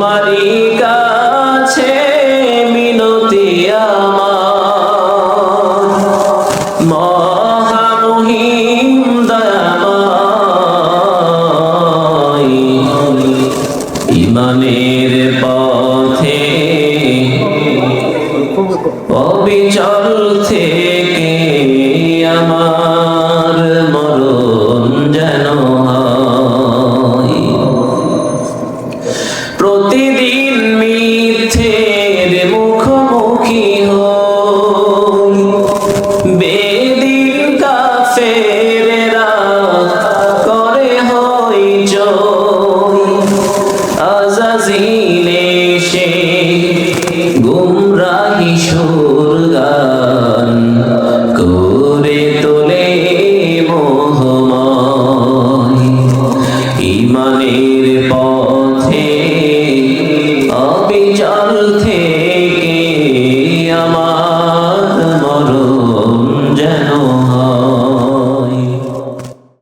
তোমারই কাছে মিনতি আমার। মহামহিম দয়াময়। ইমানের পথে অবিচল থেকে কাফেরেরা করে হই জয়। আজাজিলে সে গুমরাহি সুর গান করে ইমানের পথ